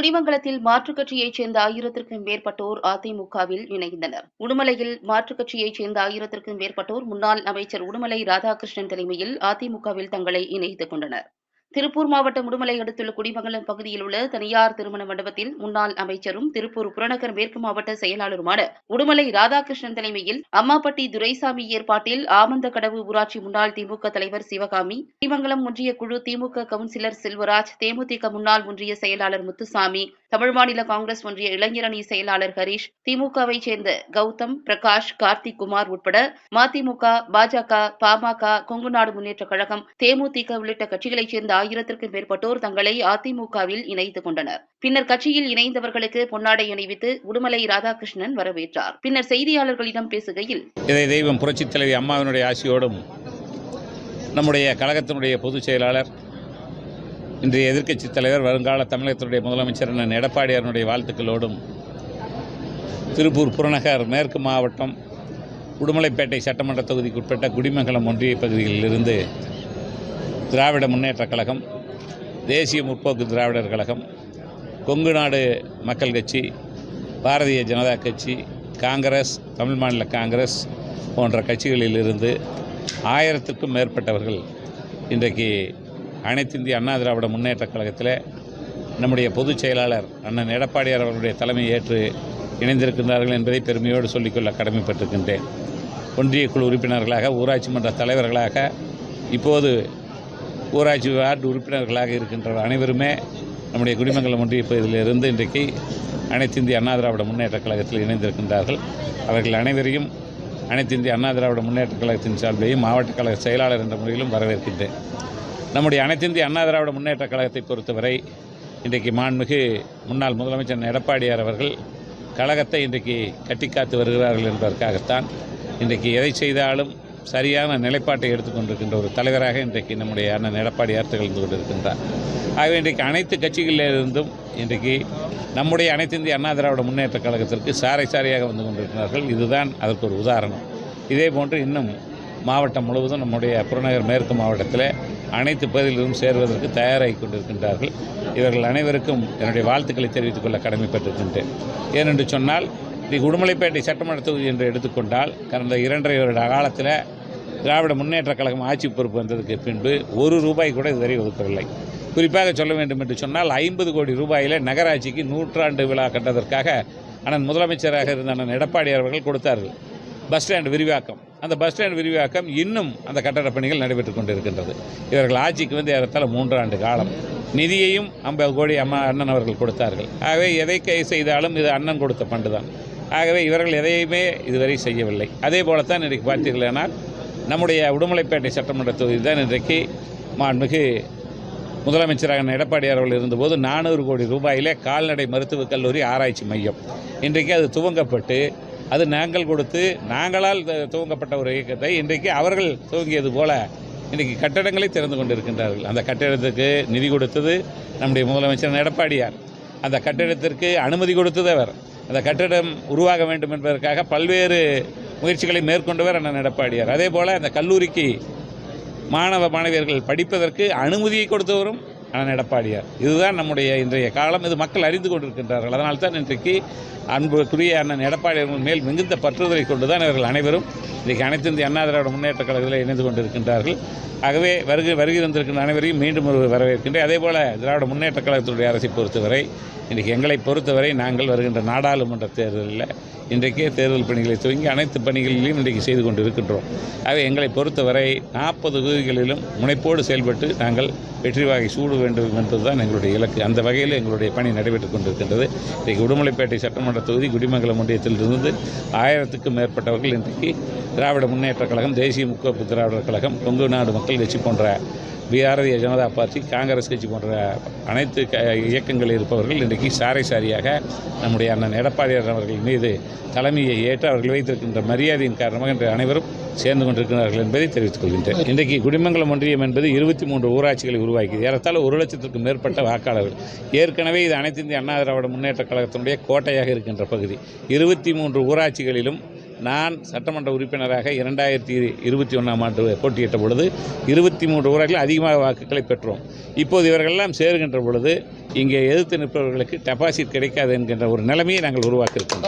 குடிமங்கலத்தில் மாற்றுக் கட்சியைச் சேர்ந்த ஆயிரத்திற்கும் மேற்பட்டோர் அதிமுகவில் இணைந்தனர். உடுமலையில் மாற்றுக் கட்சியைச் சேர்ந்த ஆயிரத்திற்கும் மேற்பட்டோர் முன்னாள் அமைச்சர் உடுமலை ராதாகிருஷ்ணன் தலைமையில் அதிமுகவில் தங்களை இணைத்துக் கொண்டனர். திருப்பூர் மாவட்டம் உடுமலை அடுத்துள்ள குடிமங்கலம் பகுதியில் உள்ள தனியார் திருமண மண்டபத்தில் முன்னாள் அமைச்சரும் திருப்பூர் புறநகர் மேற்கு மாவட்ட செயலாளருமான உடுமலை ராதாகிருஷ்ணன் தலைமையில் அம்மாப்பட்டி துரைசாமி ஏற்பாட்டில் ஆமந்த கடவு ஊராட்சி முன்னாள் திமுக தலைவர் சிவகாமி குடிமங்கலம் ஒன்றிய குழு திமுக கவுன்சிலர் செல்வராஜ் தேமுதிக முன்னாள் ஒன்றிய செயலாளர் முத்துசாமி தமிழ் மாநில காங்கிரஸ் ஒன்றிய இளைஞரணி செயலாளர் ஹரீஷ் திமுகவைச் சேர்ந்த கௌதம் பிரகாஷ் கார்த்திக் குமார் உட்பட மதிமுக பாஜக பாமக கொங்குநாடு முன்னேற்ற கழகம் தேமுதிக உள்ளிட்ட கட்சிகளைச் சேர்ந்த ஆயிரத்திற்கும் மேற்பட்டோர் தங்களை அதிமுகவில் இணைத்துக் கொண்டனர். பின்னர் கட்சியில் இணைந்தவர்களுக்கு பொன்னாடை அணிவித்து உடுமலை ராதாகிருஷ்ணன் வரவேற்றார். பின்னர் செய்தியாளர்களிடம் பேசுகையில் இதை தெய்வம் புரட்சித் தலைவி அம்மாவினுடைய ஆசியோடும் நம்முடைய கழகத்தினுடைய பொதுச் செயலாளர் இன்றைய எதிர்க்கட்சித் தலைவர் வருங்கால தமிழகத்தினுடைய முதலமைச்சர் அண்ணன் எடப்பாடியாருடைய வாழ்த்துக்களோடும் திருப்பூர் புறநகர் மேற்கு மாவட்டம் உடுமலைப்பேட்டை சட்டமன்ற தொகுதிக்கு உட்பட்ட குடிமங்கலம் ஒன்றிய பகுதிகளிலிருந்து திராவிட முன்னேற்றக் கழகம் தேசிய முற்போக்கு திராவிடர் கழகம் கொங்கு நாடு மக்கள் கட்சி பாரதிய ஜனதா கட்சி காங்கிரஸ் தமிழ் மாநில காங்கிரஸ் போன்ற கட்சிகளிலிருந்து ஆயிரத்துக்கும் மேற்பட்டவர்கள் இன்றைக்கு அனைத்து இந்திய அண்ணா திராவிட முன்னேற்றக் கழகத்தில் நம்முடைய பொதுச் செயலாளர் அண்ணன் எடப்பாடியார் அவர்களுடைய தலைமை ஏற்று இணைந்திருக்கின்றார்கள் என்பதை பெருமையோடு சொல்லிக்கொள்ள கடமைப்பட்டிருக்கின்றேன். ஒன்றிய குழு உறுப்பினர்களாக ஊராட்சி மன்ற தலைவர்களாக இப்போது ஊராட்சி வார்டு உறுப்பினர்களாக இருக்கின்ற அனைவருமே நம்முடைய குடிமங்கலம் ஒன்றிய பகுதியிலிருந்து இன்றைக்கு அனைத்து இந்திய அண்ணா திராவிட முன்னேற்றக் கழகத்தில் இணைந்திருக்கின்றார்கள். அவர்கள் அனைவரையும் அனைத்து இந்திய அண்ணா திராவிட முன்னேற்றக் கழகத்தின் சார்பிலையும் மாவட்ட கழக செயலாளர் என்ற முறையிலும் வரவேற்கின்றேன். நம்முடைய அனைத்திந்திய அண்ணா திராவிட முன்னேற்றக் கழகத்தை பொறுத்தவரை இன்றைக்கு மாண்புமிகு முன்னாள் முதலமைச்சர் எடப்பாடியார் அவர்கள் கழகத்தை இன்றைக்கு கட்டிக்காத்து வருகிறார்கள் என்பதற்காகத்தான் இன்றைக்கு எதை செய்தாலும் சரியான நிலைப்பாட்டை எடுத்துக்கொண்டிருக்கின்ற ஒரு தலைவராக இன்றைக்கு நம்முடைய அண்ணன் எடப்பாடியார் திகழ்ந்து கொண்டிருக்கின்றார். ஆகவே இன்றைக்கு அனைத்து கட்சிகளிலிருந்தும் இன்றைக்கு நம்முடைய அனைத்து இந்திய அண்ணா திராவிட முன்னேற்றக் கழகத்திற்கு சாரை சாரையாக வந்து கொண்டிருக்கிறார்கள். இதுதான் அதற்கு ஒரு உதாரணம். இதே போன்று இன்னும் மாவட்டம் முழுவதும் நம்முடைய புறநகர் மேற்கு மாவட்டத்தில் அனைத்து பகுதிகளிலும் சேர்வதற்கு தயாராகி கொண்டிருக்கின்றார்கள். இவர்கள் அனைவருக்கும் என்னுடைய வாழ்த்துக்களை தெரிவித்துக் கொள்ள கடமைப்பட்டிருக்கின்றேன். ஏனென்று சொன்னால் இது உடுமலைப்பேட்டை சட்டமன்ற தொகுதி என்று எடுத்துக்கொண்டால் கடந்த இரண்டரை வருட காலத்தில் திராவிட முன்னேற்றக் கழகம் ஆட்சி பொறுப்பு வந்ததுக்கு பின்பு ஒரு ரூபாய் கூட இதுவரை ஒதுக்கவில்லை. குறிப்பாக சொல்ல வேண்டும் என்று சொன்னால் ஐம்பது கோடி ரூபாயில் நகராட்சிக்கு நூற்றாண்டு விழா கட்டதற்காக அண்ணன் முதலமைச்சராக இருந்த அண்ணன் எடப்பாடி அவர்கள் கொடுத்தார்கள். பஸ் ஸ்டாண்ட் விரிவாக்கம். அந்த பஸ் ஸ்டாண்ட் விரிவாக்கம் இன்னும் அந்த கட்டடப் பணிகள் நடைபெற்று கொண்டிருக்கின்றது. இவர்கள் ஆட்சிக்கு வந்து ஏறத்தாழ மூன்றாண்டு காலம். நிதியையும் ஐம்பது கோடி அம்மா அண்ணன் அவர்கள் கொடுத்தார்கள். ஆகவே எதை கை செய்தாலும் இது அண்ணன் கொடுத்த பண்டு தான். ஆகவே இவர்கள் எதையுமே இதுவரை செய்யவில்லை. அதே போல தான் இன்றைக்கு பார்த்தீர்களானால் நம்முடைய உடுமலைப்பேட்டை சட்டமன்ற தொகுதி தான் இன்றைக்கு மாண்புமிகு முதலமைச்சராக எடப்பாடி அவர்கள் இருந்தபோது நானூறு கோடி ரூபாயிலே கால்நடை மருத்துவக் கல்லூரி ஆராய்ச்சி மையம். இன்றைக்கு அது துவங்கப்பட்டு அது நாங்கள் கொடுத்து நாங்களால் துவங்கப்பட்ட ஒரு இயக்கத்தை இன்றைக்கு அவர்கள் துவங்கியது போல இன்றைக்கு கட்டடங்களை திறந்து கொண்டிருக்கின்றார்கள். அந்த கட்டிடத்துக்கு நிதி கொடுத்தது நம்முடைய முதலமைச்சர் எடப்பாடியார். அந்த கட்டிடத்திற்கு அனுமதி கொடுத்தது அவர். அந்த கட்டிடம் உருவாக வேண்டும் என்பதற்காக பல்வேறு முயற்சிகளை மேற்கொண்டவர் அண்ணன் எடப்பாடியார். அதே போல் அந்த கல்லூரிக்கு மாணவ மாணவியர்கள் படிப்பதற்கு அனுமதியை கொடுத்தவரும் அண்ணன் எடப்பாடியார் இதுதான் நம்முடைய இன்றைய காலம். இது மக்கள் அறிந்து கொண்டிருக்கின்றார்கள். அதனால் தான் இன்றைக்கு அன்புக்குரிய அண்ணன் எடப்பாடி மேல் மிகுந்த பற்றுதலை கொண்டுதான் இவர்கள் அனைவரும் இன்றைக்கு அனைத்து இந்திய அண்ணா திராவிட முன்னேற்ற கழகத்தில் இணைந்து கொண்டிருக்கின்றார்கள். ஆகவே வருகை வருகை வந்திருக்கின்ற அனைவரையும் மீண்டும் ஒரு வரவேற்கின்றேன். அதே போல திராவிட முன்னேற்ற கழகத்தினுடைய அரசை பொறுத்தவரை இன்றைக்கு எங்களை பொறுத்தவரை நாங்கள் வருகின்ற நாடாளுமன்ற தேர்தலில் இன்றைக்கே தேர்தல் பணிகளை துவங்கி அனைத்து பணிகளிலும் இன்றைக்கு செய்து கொண்டு இருக்கின்றோம் ஆகவே எங்களை பொறுத்தவரை நாற்பது தொகுதிகளிலும் முனைப்போடு செயல்பட்டு நாங்கள் வெற்றி வாகை சூட வேண்டும் என்பதுதான் எங்களுடைய இலக்கு. அந்த வகையில் எங்களுடைய பணி நடைபெற்றுக் கொண்டிருக்கின்றது. இன்றைக்கு உடுமலைப்பேட்டை சட்டமன்ற தொகுதி குடிமங்கலம் ஒன்றியத்திலிருந்து ஆயிரத்துக்கும் மேற்பட்டவர்கள் இன்றைக்கு திராவிட முன்னேற்றக் கழகம் தேசிய முக்கோப்பு திராவிடர் கழகம் கொங்கு நாடு மக்கள் கட்சி போன்ற பாரதிய ஜனதா பார்ட்டி காங்கிரஸ் கட்சி போன்ற அனைத்து க இயக்கங்களில் இருப்பவர்கள் இன்றைக்கு சாரை சாரியாக நம்முடைய அண்ணன் எடப்பாடியார் அவர்கள் மீது தலைமையை ஏற்று அவர்கள் வைத்திருக்கின்ற மரியாதையின் காரணமாக இன்று அனைவரும் சேர்ந்து கொண்டிருக்கிறார்கள் என்பதை தெரிவித்துக் கொள்கின்றேன். இன்றைக்கு குடிமங்கலம் ஒன்றியம் என்பது இருபத்தி மூன்று ஊராட்சிகளை உருவாக்கியது. ஏறத்தாழ ஒரு லட்சத்திற்கும் மேற்பட்ட வாக்காளர்கள். ஏற்கனவே இது அனைத்து இந்திய அண்ணா திராவிட முன்னேற்ற கழகத்தினுடைய கோட்டையாக இருக்கின்ற பகுதி. இருபத்தி மூன்று ஊராட்சிகளிலும் நான் சட்டமன்ற உறுப்பினராக இரண்டாயிரத்தி இருபத்தி ஒன்றாம் ஆண்டு போட்டியிட்ட பொழுது இருபத்தி மூன்று ஊராட்சியில் அதிகமாக வாக்குகளை பெற்றோம். இப்போது இவர்களெல்லாம் சேருகின்ற பொழுது இங்கே எதிர்த்து நிற்பவர்களுக்கு டெபாசிட் கிடைக்காது என்கின்ற ஒரு நிலைமையை நாங்கள் உருவாக்கியிருக்கிறோம்.